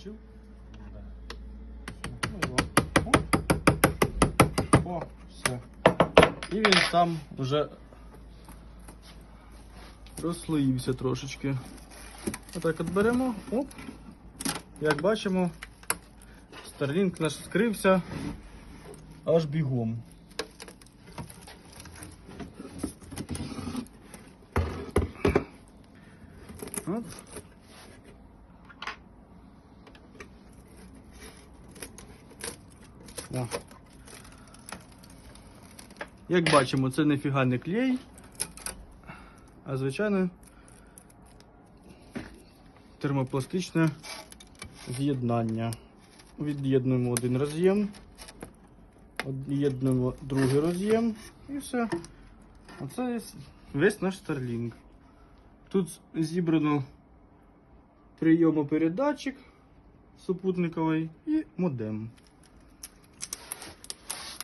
Включив? Ну, да. О. Все. І він сам вже розслоївся трошечки. Отак от беремо. Оп. Як бачимо, Starlink наш скрився аж бігом. Оп. О. Як бачимо, це ніфіга не клей, а звичайно термопластичне з'єднання. Від'єднуємо один роз'єм, від'єднуємо другий роз'єм і все. Оце весь наш Starlink. Тут зібрано прийомопередатчик супутниковий і модем.